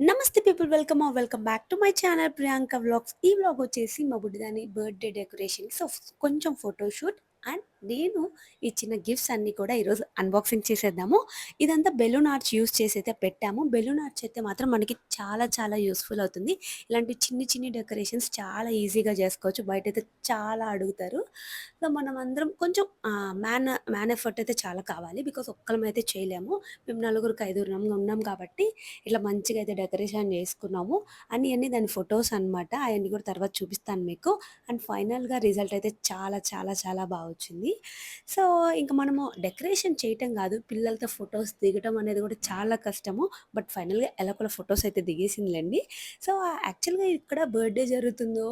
నమస్తే people welcome welcome back to my channel Priyanka vlogs. ఈ vlog వచ్చేసి మా బుడ్డిదాని బర్త్డే డెకరేషన్. సో కొంచెం ఫోటోషూట్ అండ్ నేను ఇచ్చిన గిఫ్ట్స్ అన్నీ కూడా ఈరోజు అన్బాక్సింగ్ చేసేద్దాము. ఇదంతా బెలూన్ ఆర్చ్ యూస్ చేసి అయితే పెట్టాము. బెలూన్ ఆర్చ్ అయితే మాత్రం మనకి చాలా చాలా యూస్ఫుల్ అవుతుంది. ఇలాంటి చిన్ని చిన్ని డెకరేషన్స్ చాలా ఈజీగా చేసుకోవచ్చు. బయట అయితే చాలా అడుగుతారు. సో మనం అందరం కొంచెం మ్యాన్ మ్యాన్ ఎఫర్ట్ అయితే చాలా కావాలి. బికాస్ ఒక్కరం అయితే చేయలేము. మేము నలుగురికి ఐదుగురు ఉన్నాం కాబట్టి ఇట్లా మంచిగా అయితే డెకరేషన్ చేసుకున్నాము. అన్ని అన్ని దాని ఫొటోస్ అన్నమాట. అవన్నీ కూడా తర్వాత చూపిస్తాను మీకు. అండ్ ఫైనల్గా రిజల్ట్ అయితే చాలా చాలా చాలా బాగా వచ్చింది. సో ఇంకా మనము డెకరేషన్ చేయటం కాదు పిల్లలతో ఫొటోస్ దిగటం అనేది కూడా చాలా కష్టము. బట్ ఫైనల్గా ఎలా ఫొటోస్ అయితే దిగేసిందిలేండి. సో యాక్చువల్గా ఇక్కడ బర్త్డే జరుగుతుందో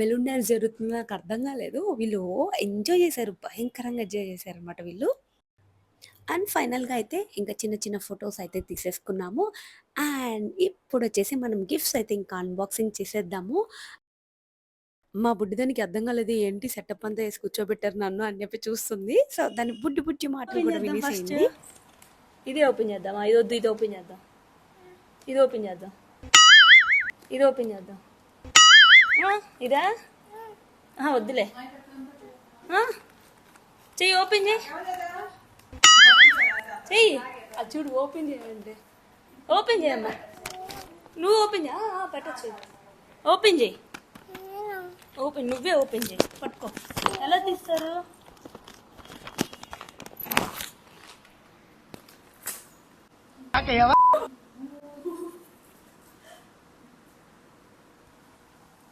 బెలూన్ డ్యాన్స్ జరుగుతుందో నాకు అర్థం కాలేదు. వీళ్ళు ఎంజాయ్ చేశారు భయంకరంగా ఎంజాయ్ చేశారు అనమాట వీళ్ళు. అండ్ ఫైనల్గా అయితే ఇంకా చిన్న చిన్న ఫొటోస్ అయితే తీసేసుకున్నాము. అండ్ ఇప్పుడు వచ్చేసి మనం గిఫ్ట్స్ అయితే ఇంకా అన్బాక్సింగ్ చేసేద్దాము. మా బుడ్డిదానికి అర్థం కాలేదు ఏంటి సెటప్ అంతా వేసి కూర్చోబెట్టారు నన్ను? అని చెప్పి చూస్తుంది. సో దాని బుడ్డి బుడ్డి మాటలు కూడా వినేసేయండి. ఇది ఓపెన్ చేద్దామా? ఇది వద్దు ఇది ఓపెన్ చేద్దాం. ఇది ఓపెన్ చేద్దాం. ఇది ఓపెన్ చేద్దాం. ఇదా? ఆ, వద్దులే. చెయ్యి ఓపెన్ చేయి. చెయ్యి. అది చూడు ఓపెన్ చేయండి. ఓపెన్ చేయమ్మా. నువ్వు ఓపెన్ చేయ. పెట్టచ్చు. ఓపెన్ చేయి. ఓపెన్ నువ్వే ఓపెన్ చేయి పట్టుకో. ఎలా తీస్తారు?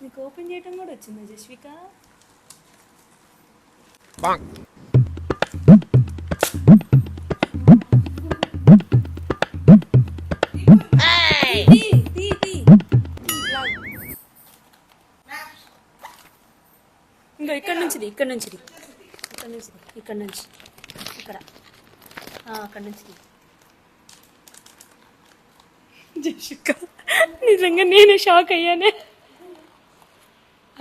నీకు ఓపెన్ చేయటం కూడా వచ్చిందా జస్విక? నుంచిది ఇక్కడ నుంచిది. ఇక్కడ నుంచి ఇక్కడ నుంచి. ఇక్కడ. అక్కడ నుంచి జషిక నిజంగా నేనే షాక్ అయ్యానే.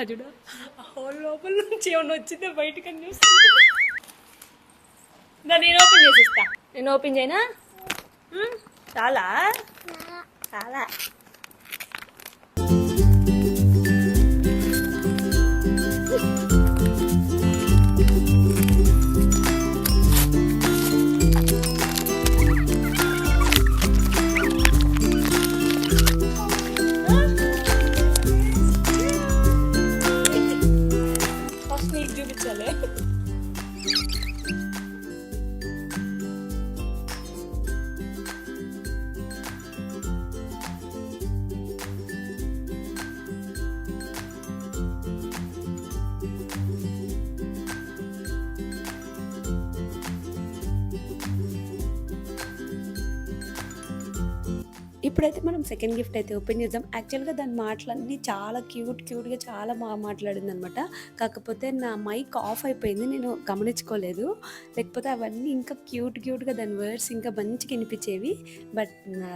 అదుడా ఆ హోల్ లోపల నుంచి ఏమన్నా వచ్చిందో బయటకు అని చూస్తుంది దా, నేను ఓపెన్ చేసిస్తా. నేను ఓపెన్ చేయనా? చాలా. చాలా. ఇప్పుడైతే మనం సెకండ్ గిఫ్ట్ అయితే ఓపెన్ చేద్దాం. యాక్చువల్గా దాని మాటలన్నీ చాలా క్యూట్ క్యూట్గా చాలా బాగా మాట్లాడింది అనమాట కాకపోతే నా మైక్ ఆఫ్ అయిపోయింది నేను గమనించుకోలేదు. లేకపోతే అవన్నీ ఇంకా క్యూట్ క్యూట్గా దాని వర్డ్స్ ఇంకా మంచిగా వినిపించేవి. But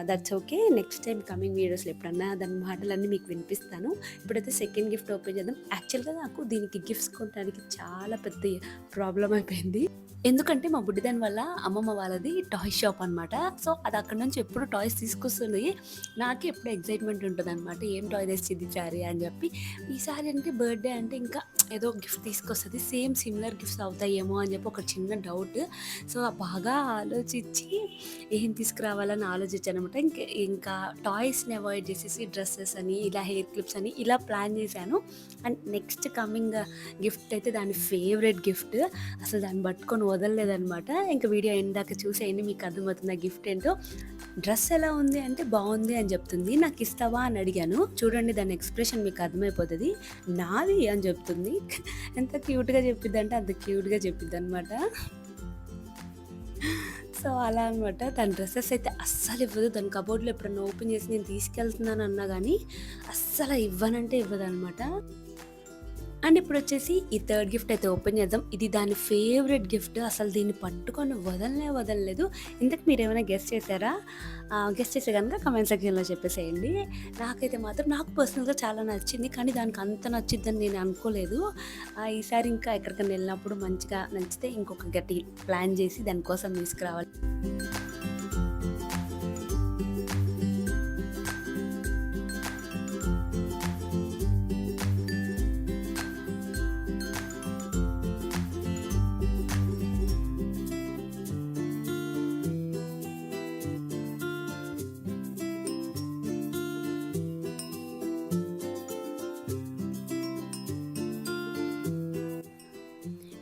that's okay next time coming వీడియోస్లో ఎప్పుడన్నా దాని మాటలన్నీ మీకు వినిపిస్తాను. ఇప్పుడైతే సెకండ్ గిఫ్ట్ ఓపెన్ చేద్దాం. యాక్చువల్గా నాకు దీనికి గిఫ్ట్స్ కొనడానికి చాలా పెద్ద ప్రాబ్లం అయిపోయింది. ఎందుకంటే మా బుడ్డిదాని వల్ల అమ్మమ్మ వాళ్ళది టాయ్ షాప్ అనమాట సో అది అక్కడ నుంచి ఎప్పుడు టాయ్స్ తీసుకొస్తుంది. నాకు ఎప్పుడు ఎగ్జైట్మెంట్ ఉంటుంది అనమాట ఏం టాయ్ తెచ్చింది ఈసారి అని చెప్పి. ఈసారి అంటే బర్త్డే అంటే ఇంకా ఏదో గిఫ్ట్ తీసుకొస్తుంది. సేమ్ సిమిలర్ గిఫ్ట్స్ అవుతాయేమో అని చెప్పి ఒక చిన్న డౌట్. సో బాగా ఆలోచించి ఏం తీసుకురావాలని ఆలోచించాను అనమాట ఇంకా ఇంకా టాయ్స్ని అవాయిడ్ చేసేసి డ్రెస్సెస్ అని ఇలా హెయిర్ క్లిప్స్ అని ఇలా ప్లాన్ చేశాను. అండ్ నెక్స్ట్ కమింగ్ గిఫ్ట్ అయితే దాని ఫేవరెట్ గిఫ్ట్. అసలు దాన్ని పట్టుకొని వదలలేదనమాట ఇంకా వీడియో ఇందాక చూసేయండి మీకు అర్థమవుతుంది ఆ గిఫ్ట్ ఏంటో. డ్రెస్ ఎలా ఉంది అంటే బాగుంది అని చెప్తుంది. నాకు ఇస్తావా అని అడిగాను. చూడండి దాని ఎక్స్ప్రెషన్ మీకు అర్థమైపోతుంది. నాది అని చెప్తుంది. ఎంత క్యూట్గా చెప్పిద్ది అంటే అంత క్యూట్గా చెప్పిద్ది అనమాట సో అలా అనమాట తన డ్రెస్సెస్ అయితే అస్సలు ఇవ్వదు. తన కబోర్డ్లో ఎప్పుడన్నా ఓపెన్ చేసి నేను తీసుకెళ్తున్నాను అన్నా కానీ అస్సలు ఇవ్వనంటే ఇవ్వదు అనమాట అండ్ ఇప్పుడు వచ్చేసి ఈ థర్డ్ గిఫ్ట్ అయితే ఓపెన్ చేద్దాం. ఇది దాని ఫేవరెట్ గిఫ్ట్. అసలు దీన్ని పట్టుకొని వదలనే వదలలేదు. ఇంతకు మీరు ఏమైనా గెస్ట్ చేశారా గెస్ట్ చేసే కనుక కమెంట్ సెక్షన్లో చెప్పేసేయండి. నాకైతే మాత్రం నాకు పర్సనల్గా చాలా నచ్చింది. కానీ దానికి అంత నచ్చిద్దని నేను అనుకోలేదు. ఈసారి ఇంకా ఎక్కడికైనా వెళ్ళినప్పుడు మంచిగా నచ్చితే ఇంకొక గట్టి ప్లాన్ చేసి దానికోసం తీసుకురావాలి.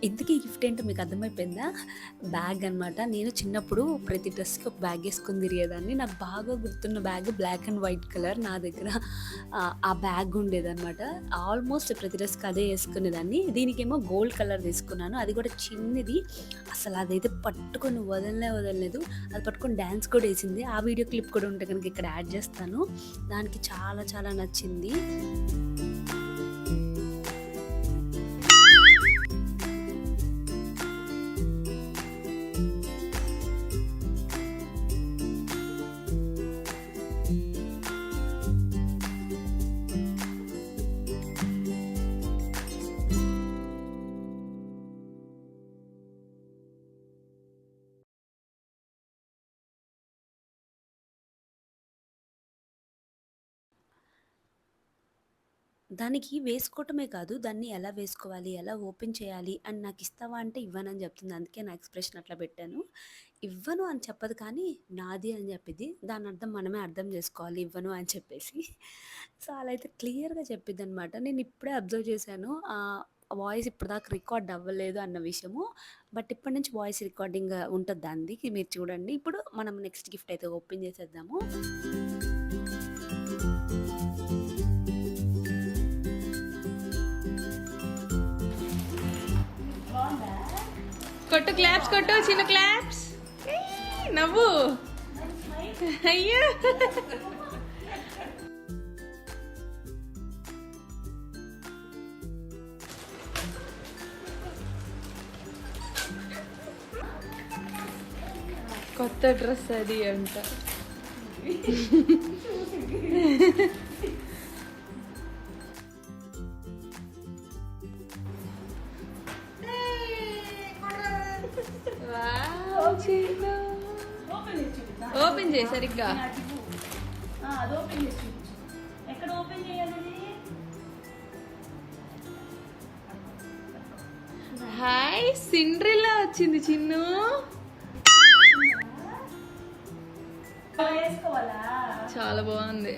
ఇంతకీ గిఫ్ట్ ఏంటో మీకు అర్థమైపోయిందా? బ్యాగ్ అన్నమాట. నేను చిన్నప్పుడు ప్రతి డ్రెస్కి ఒక బ్యాగ్ వేసుకుని తిరిగేదాన్ని. నాకు బాగా గుర్తున్న bag black and white colour నా దగ్గర ఆ, ఆ బ్యాగ్ ఉండేదన్నమాట. ఆల్మోస్ట్ ప్రతి డ్రెస్కి అదే వేసుకునేదాన్ని. దీనికేమో గోల్డ్ కలర్ తీసుకున్నాను అది కూడా చిన్నది. అసలు అదైతే పట్టుకొని వదలనే వదలలేదు. అది పట్టుకొని డ్యాన్స్ కూడా వేసింది. ఆ వీడియో క్లిప్ కూడా ఉంటే కనుక ఇక్కడ యాడ్ చేస్తాను. దానికి చాలా చాలా నచ్చింది. దానికి వేసుకోవటమే కాదు దాన్ని ఎలా వేసుకోవాలి ఎలా ఓపెన్ చేయాలి అని నాకు ఇస్తావా అంటే ఇవ్వనని చెప్తుంది. అందుకే నా ఎక్స్ప్రెషన్ అట్లా పెట్టాను. ఇవ్వను అని చెప్పదు కానీ నాది అని చెప్పింది దాని అర్థం మనమే అర్థం చేసుకోవాలి ఇవ్వను అని చెప్పేసి. సో అలా అయితే క్లియర్గా చెప్పిద్ది అనమాట నేను ఇప్పుడే అబ్జర్వ్ చేశాను. వాయిస్ ఇప్పటిదాకా రికార్డ్ అవ్వలేదు అన్న విషయము. బట్ ఇప్పటి నుంచి వాయిస్ రికార్డింగ్ ఉంటుంది దానికి మీరు చూడండి. ఇప్పుడు మనం నెక్స్ట్ గిఫ్ట్ అయితే ఓపెన్ చేసేద్దాము. కొట్టు క్లాప్స్ కొట్టు చిన్న క్లాప్స్ నవ్వు. అయ్యో. కొత్త డ్రెస్ అది అంట. ఓపెన్ చేయి సరిగ్గా. అది ఓపెన్ చేసి చూపించు ఎక్కడ ఓపెన్ చేయాలి హాయ్ సిండ్రిల్లా వచ్చింది చిన్ను. చాలా బాగుంది.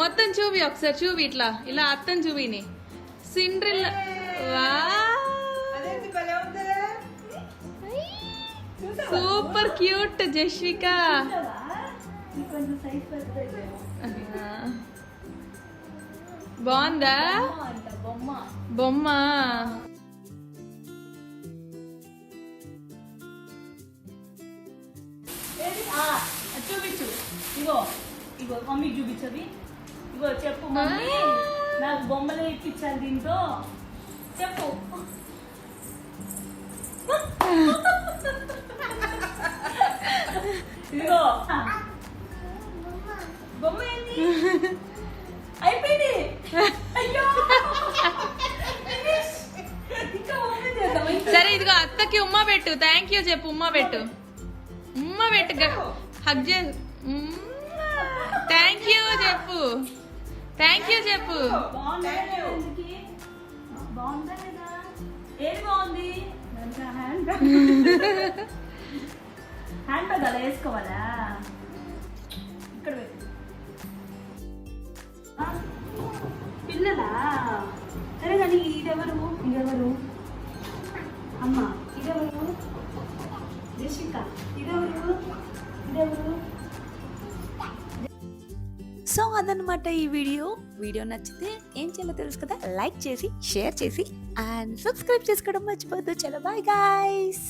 మొత్తం చూపి ఒకసారి చూపి ఇట్లా. ఇలా అత్తం చూపిని. Cinderella wow. Super cute Jasvika బాగుందా? బొమ్మ. చూపించు. ఇగో ఇగో మమ్మీకి చూపించవి ఇగో చెప్పు మమ్మీ. నాకు బొమ్మలే ఇప్పించాలి దీంతో చెప్పు. ఇదిగో బొమ్మ ఏంది? అయిపోయింది? అయ్యో. సరే ఇదిగో అత్తకి ఉమ్మ పెట్టు. థ్యాంక్ యూ చెప్పు ఉమ్మ పెట్టు. ఉమ్మ పెట్టు హగ్ చే థ్యాంక్ యూ చెప్పు. థ్యాంక్ యూ చెప్పు. బాగుందా? లేదా? ఏది బాగుంది? హ్యాండ్ హ్యాండ్ బ్యాగ్ అలా వేసుకోవాలా? ఇక్కడ పిల్లలా? సరే కానీ ఇదెవరు? ఇదెవరు? అమ్మ ఇదెవరు? జషిక ఇదెవరు? ఇదెవరు? సో అదనమాట ఈ వీడియో. వీడియో నచ్చితే ఏం చేయాలో తెలుసు కదా? లైక్ చేసి షేర్ చేసి అండ్ సబ్స్క్రైబ్ చేసుకోవడం మర్చిపోద్దు చలో బాయ్ గాయస్.